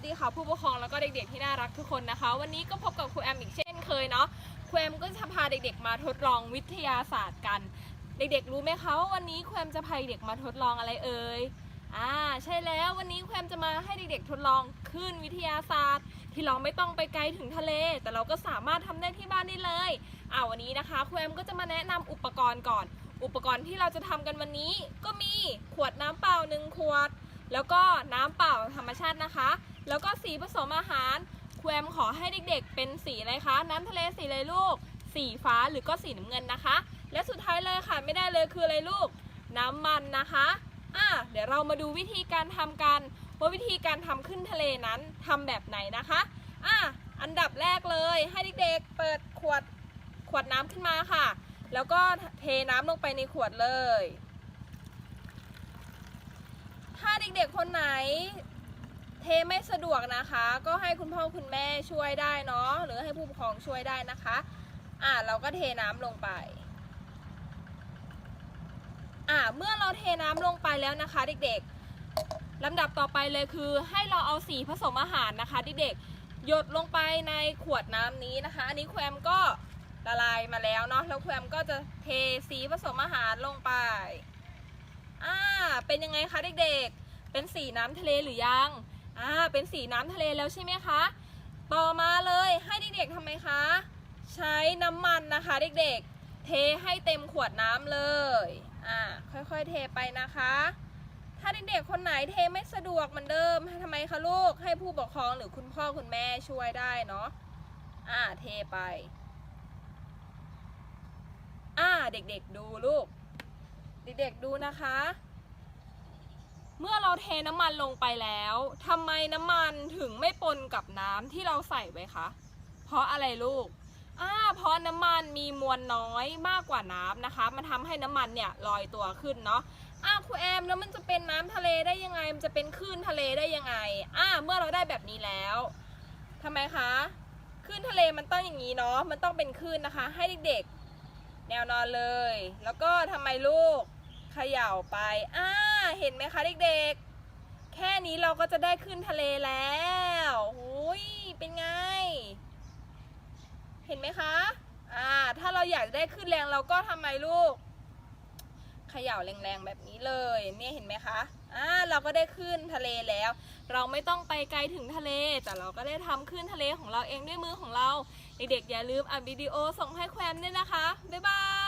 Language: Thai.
สดีค่ะผู้ปกครองแล้วก็เด็กๆที่น่ารักทุกคนนะคะ วันนี้ก็พบกับครูแอมอีกเช่นเคยเนาะครูแอมก็จะพาเด็กๆมาทดลองวิทยาศาสตร์กัน เด็กๆรู้ไหมคะว่าวันนี้ครูแอมจะพาเด็กมาทดลองอะไรเอ่ยอ่าใช่แล้ววันนี้ครูแอมจะมาให้เด็กๆทดลองคลื่นวิทยาศาสตร์ ที่เราไม่ต้องไปไกลถึงทะเล แต่เราก็สามารถทำได้ที่บ้านได้เลยอ่าวันนี้นะคะครูแอมก็จะมาแนะนำอุปกรณ์ก่อน อุปกรณ์ที่เราจะทำกันวันนี้ ก็มีขวดน้ำเปล่าหนึ่งขวดแล้วก็น้ำเปล่าธรรมชาตินะคะ แล้วก็สีผสมอาหารครูแอมขอให้เด็กๆ เป็นสีอะไรคะ น้ำทะเลสีอะไรลูก สีฟ้าหรือก็สีน้ำเงินนะคะ และสุดท้ายเลยค่ะไม่ได้เลยคืออะไรลูก น้ำมันนะคะอะเดี๋ยวเรามาดูวิธีการทำกันว่าวิธีการทำขึ้นทะเลนั้นทำแบบไหนนะคะอะอันดับแรกเลยให้เด็กๆเปิดขวดขวดน้ำขึ้นมาค่ะ แล้วก็เทน้ำลงไปในขวดเลย ถ้าเด็กๆคนไหน เทไม่สะดวกนะคะ ก็ให้คุณพ่อคุณแม่ช่วยได้เนาะหรือให้ผู้ปกครองช่วยได้นะคะ อ่าเราก็เทน้ำลงไป อ่าเมื่อเราเทน้ำลงไปแล้วนะคะ เด็กๆลำดับต่อไปเลยคือ ให้เราเอาสีผสมอาหารนะคะเด็กๆหยดลงไปในขวดน้ำนี้นะคะ อันนี้แควมก็ละลายมาแล้วเนาะแล้วแควมก็จะเทสีผสมอาหารลงไปอ่าเป็นยังไงคะเด็กๆ เป็นสีน้ำทะเลหรือยัง อ่าเป็นสีน้ำทะเลแล้วใช่ไหมคะ ต่อมาเลยให้เด็กๆทำไมคะ ใช้น้ำมันนะคะเด็กๆ เทให้เต็มขวดน้ำเลยอ่าค่อยๆเทไปนะคะ ถ้าเด็กๆคนไหนเทไม่สะดวกเหมือนเดิมทำไมคะลูกให้ผู้ปกครองหรือคุณพ่อคุณแม่ช่วยได้เนาะอ่าเทไปอ่าเด็กๆดูลูก เด็กๆดูนะคะ เมื่อเราเทน้ำมันลงไปแล้วทำไมน้ำมันถึงไม่ปนกับน้ำที่เราใส่ไว้คะ เพราะอะไรลูกอ่าเพราะน้ำมันมีมวลน้อยมากกว่าน้ำนะคะ มันทำให้น้ำมันเนี่ยลอยตัวขึ้นเนาะอ่าครูแอมแล้วมันจะเป็นน้ำทะเลได้ยังไง มันจะเป็นคลื่นทะเลได้ยังไงอ่าเมื่อเราได้แบบนี้แล้วทำไมคะคลื่นทะเลมันต้องอย่างนี้เนาะ มันต้องเป็นคลื่นนะคะ ให้เด็กๆ แนวนอนเลย แล้วก็ทำไมลูกเขย่าไปอ่า เห็นไหมคะเด็กๆ แค่นี้เราก็จะได้ขึ้นทะเลแล้วหุยเป็นไง เห็นไหมคะ อ่า ถ้าเราอยากได้ขึ้นแรงเราก็ทำไมลูกเขย่าแรงๆ แบบนี้เลยเนี่ยเห็นไหมคะ อ่า เราก็ได้ขึ้นทะเลแล้ว เราไม่ต้องไปไกลถึงทะเล แต่เราก็ได้ทำขึ้นทะเลของเราเองด้วยมือของเรา เด็กๆ อย่าลืมอัดวิดีโอส่งให้แควมด้วยนะคะ บ๊ายบาย